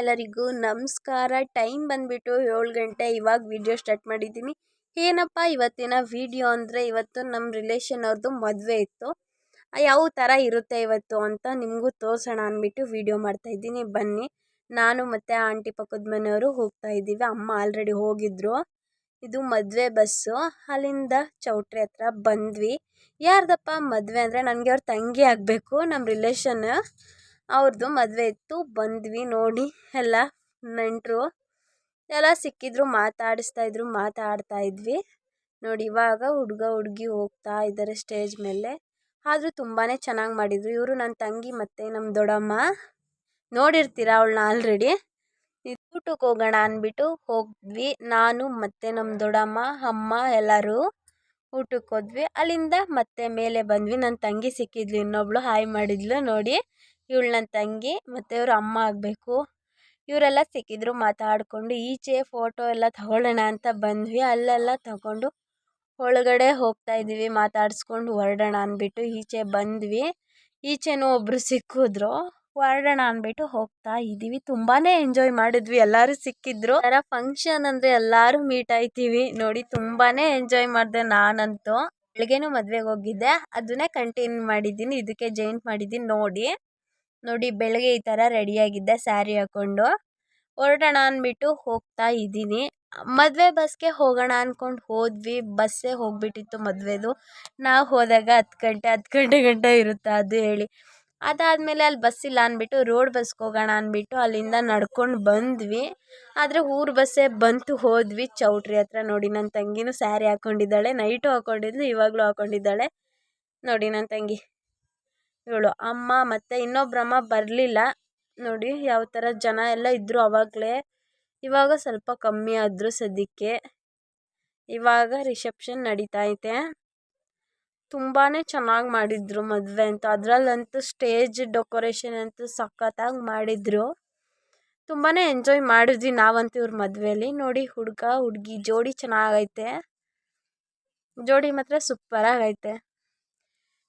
ಎಲ್ಲರಿಗೂ ನಮಸ್ಕಾರ. ಟೈಮ್ ಬಂದ್ಬಿಟ್ಟು ಏಳು ಗಂಟೆ, ಇವಾಗ ವಿಡಿಯೋ ಸ್ಟಾರ್ಟ್ ಮಾಡಿದ್ದೀನಿ. ಏನಪ್ಪ, ಇವತ್ತಿನ ವಿಡಿಯೋ ಅಂದರೆ ಇವತ್ತು ನಮ್ಮ ರಿಲೇಷನ್ ಅವ್ರದ್ದು ಮದುವೆ ಇತ್ತು. ಯಾವ ಥರ ಇರುತ್ತೆ ಇವತ್ತು ಅಂತ ನಿಮಗೂ ತೋರಿಸೋಣ ಅಂದ್ಬಿಟ್ಟು ವಿಡಿಯೋ ಮಾಡ್ತಾಯಿದ್ದೀನಿ ಬನ್ನಿ, ನಾನು ಮತ್ತು ಆಂಟಿ ಪಕ್ಕದ ಮನೆಯವರು ಹೋಗ್ತಾ ಇದ್ದೀವಿ. ಅಮ್ಮ ಆಲ್ರೆಡಿ ಹೋಗಿದ್ರು. ಇದು ಮದುವೆ ಬಸ್ಸು. ಅಲ್ಲಿಂದ ಚೌಟ್ರಿ ಹತ್ರ ಬಂದ್ವಿ. ಯಾರ್ದಪ್ಪ ಮದುವೆ ಅಂದರೆ ನನಗೆ ಅವ್ರ ತಂಗಿ ಆಗಬೇಕು ನಮ್ಮ ರಿಲೇಷನ್. ಅವ್ರದ್ದು ಮದುವೆ ಇತ್ತು. ಬಂದ್ವಿ ನೋಡಿ. ಎಲ್ಲ ನೆಂಟರು ಎಲ್ಲ ಸಿಕ್ಕಿದ್ರು, ಮಾತಾಡಿಸ್ತಾ ಇದ್ರು, ಮಾತಾಡ್ತಾ ಇದ್ವಿ. ನೋಡಿ, ಇವಾಗ ಹುಡುಗ ಹುಡುಗಿ ಹೋಗ್ತಾ ಇದ್ದಾರೆ ಸ್ಟೇಜ್ ಮೇಲೆ. ಆದರೂ ತುಂಬಾ ಚೆನ್ನಾಗಿ ಮಾಡಿದರು. ಇವರು ನನ್ನ ತಂಗಿ ಮತ್ತು ನಮ್ಮ ದೊಡ್ಡಮ್ಮ. ನೋಡಿರ್ತೀರ ಅವಳನ್ನ ಆಲ್ರೆಡಿ ಊಟಕ್ಕೆ ಹೋಗೋಣ ಅಂದ್ಬಿಟ್ಟು ಹೋಗಿದ್ವಿ ನಾನು ಮತ್ತು ನಮ್ಮ ದೊಡ್ಡಮ್ಮ, ಅಮ್ಮ ಎಲ್ಲರೂ ಊಟಕ್ಕೆ ಹೋದ್ವಿ. ಅಲ್ಲಿಂದ ಮತ್ತೆ ಮೇಲೆ ಬಂದ್ವಿ. ನನ್ನ ತಂಗಿ ಸಿಕ್ಕಿದ್ಲು, ಇನ್ನೊಬ್ಳು ಹಾಯ್ ಮಾಡಿದ್ಲು ನೋಡಿ. ಇವಳು ನನ್ನ ತಂಗಿ ಮತ್ತು ಇವ್ರ ಅಮ್ಮ ಆಗಬೇಕು. ಇವರೆಲ್ಲ ಸಿಕ್ಕಿದ್ರು ಮಾತಾಡಿಕೊಂಡು, ಈಚೆ ಫೋಟೋ ಎಲ್ಲ ತಗೊಳ್ಳೋಣ ಅಂತ ಬಂದ್ವಿ. ಅಲ್ಲೆಲ್ಲ ತಗೊಂಡು ಒಳಗಡೆ ಹೋಗ್ತಾ ಇದ್ದೀವಿ ಮಾತಾಡಿಸ್ಕೊಂಡು ಹೊರಡೋಣ ಅಂದ್ಬಿಟ್ಟು ಈಚೆ ಬಂದ್ವಿ. ಈಚೆನೂ ಒಬ್ಬರು ಸಿಕ್ಕಿದ್ರು, ಹೊರಡೋಣ ಅಂದ್ಬಿಟ್ಟು ಹೋಗ್ತಾ ಇದ್ದೀವಿ. ತುಂಬಾ ಎಂಜಾಯ್ ಮಾಡಿದ್ವಿ, ಎಲ್ಲರೂ ಸಿಕ್ಕಿದ್ರು. ಥರ ಫಂಕ್ಷನ್ ಅಂದರೆ ಎಲ್ಲರೂ ಮೀಟ್ ಆಯ್ತೀವಿ. ನೋಡಿ ತುಂಬಾ ಎಂಜಾಯ್ ಮಾಡಿದೆ ನಾನಂತೂ. ಬೆಳಗ್ಗೆನೂ ಮದುವೆಗೆ ಹೋಗಿದ್ದೆ. ಅದನ್ನೇ ಕಂಟಿನ್ಯೂ ಮಾಡಿದ್ದೀನಿ. ಇದಕ್ಕೆ ಜಾಯಿಂಟ್ ಮಾಡಿದ್ದೀನಿ. ನೋಡಿ. ನೋಡಿ ಬೆಳಗ್ಗೆ ಈ ಥರ ರೆಡಿಯಾಗಿದ್ದೆ ಸ್ಯಾರಿ ಹಾಕ್ಕೊಂಡು ಹೊರಡೋಣ ಅಂದ್ಬಿಟ್ಟು ಹೋಗ್ತಾ ಇದ್ದೀನಿ. ಮದುವೆ ಬಸ್ಗೆ ಹೋಗೋಣ ಅಂದ್ಕೊಂಡು ಹೋದ್ವಿ. ಬಸ್ಸೇ ಹೋಗಿಬಿಟ್ಟಿತ್ತು ಮದುವೆದು. ನಾವು ಹೋದಾಗ ಹತ್ತು ಗಂಟೆ ಹತ್ತು ಗಂಟೆ ಗಂಟೆ ಇರುತ್ತೆ ಅದು ಹೇಳಿ. ಅದಾದಮೇಲೆ ಅಲ್ಲಿ ಬಸ್ ಇಲ್ಲ ಅಂದ್ಬಿಟ್ಟು ರೋಡ್ ಬಸ್ಗೆ ಹೋಗೋಣ ಅಂದ್ಬಿಟ್ಟು ಅಲ್ಲಿಂದ ನಡ್ಕೊಂಡು ಬಂದ್ವಿ. ಆದರೆ ಊರು ಬಸ್ಸೇ ಬಂತು ಹೋದ್ವಿ. ಚೌಟ್ರಿ ಹತ್ರ ನೋಡಿ ನನ್ನ ತಂಗಿನೂ ಸ್ಯಾರಿ ಹಾಕ್ಕೊಂಡಿದ್ದಾಳೆ ನೈಟು ಹಾಕ್ಕೊಂಡಿದ್ಲು ಇವಾಗಲೂ ಹಾಕ್ಕೊಂಡಿದ್ದಾಳೆ ನೋಡಿ ನನ್ನ ತಂಗಿ. ಇವಳು ಅಮ್ಮ ಮತ್ತು ಇನ್ನೊಬ್ಬರಮ್ಮ ಬರಲಿಲ್ಲ. ನೋಡಿ ಯಾವ ಥರ ಜನ ಎಲ್ಲ ಇದ್ದರು ಆವಾಗಲೇ ಇವಾಗ ಸ್ವಲ್ಪ ಕಮ್ಮಿ ಆದರು ಸದ್ಯಕ್ಕೆ. ಇವಾಗ ರಿಸೆಪ್ಷನ್ ನಡೀತಾ ಐತೆ ತುಂಬಾ ಚೆನ್ನಾಗಿ ಮಾಡಿದರು ಮದುವೆ ಅಂತೂ. ಅದರಲ್ಲಂತೂ ಸ್ಟೇಜ್ ಡೆಕೋರೇಷನ್ ಅಂತೂ ಸಖತ್ತಾಗಿ ಮಾಡಿದರು. ತುಂಬಾ ಎಂಜಾಯ್ ಮಾಡಿದ್ವಿ ನಾವಂತೂ ಇವ್ರ ಮದುವೆಯಲ್ಲಿ ನೋಡಿ ಹುಡುಗ, ಹುಡುಗಿ ಜೋಡಿ ಚೆನ್ನಾಗೈತೆ. ಜೋಡಿ ಮಾತ್ರ ಸೂಪರಾಗೈತೆ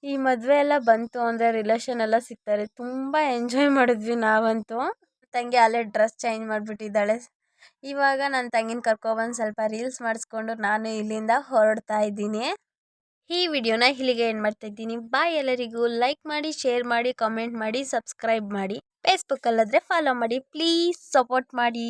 ಈ ಮದುವೆ ಎಲ್ಲ ಬಂತು ಅಂದರೆ ರಿಲೇಶನ್ ಎಲ್ಲ ಸಿಗ್ತಾರೆ ತುಂಬ ಎಂಜಾಯ್ ಮಾಡಿದ್ವಿ ನಾವಂತೂ. ತಂಗಿ ಅಲ್ಲೇ ಡ್ರೆಸ್ ಚೇಂಜ್ ಮಾಡಿಬಿಟ್ಟಿದ್ದಾಳೆ. ಇವಾಗ ನನ್ನ ತಂಗಿನ ಕರ್ಕೊಬಂದು ಸ್ವಲ್ಪ ರೀಲ್ಸ್ ಮಾಡಿಸ್ಕೊಂಡು ನಾನು ಇಲ್ಲಿಂದ ಹೊರಡ್ತಾ ಇದ್ದೀನಿ. ಈ ವಿಡಿಯೋನ ಇಲ್ಲಿಗೆ ಏನು ಮಾಡ್ತಾ ಇದ್ದೀನಿ. ಬಾಯ್ ಎಲ್ಲರಿಗೂ. ಲೈಕ್ ಮಾಡಿ ಶೇರ್ ಮಾಡಿ ಕಾಮೆಂಟ್ ಮಾಡಿ ಸಬ್ಸ್ಕ್ರೈಬ್ ಮಾಡಿ. ಫೇಸ್ಬುಕ್ಕಲ್ಲಾದರೆ ಫಾಲೋ ಮಾಡಿ. ಪ್ಲೀಸ್ ಸಪೋರ್ಟ್ ಮಾಡಿ.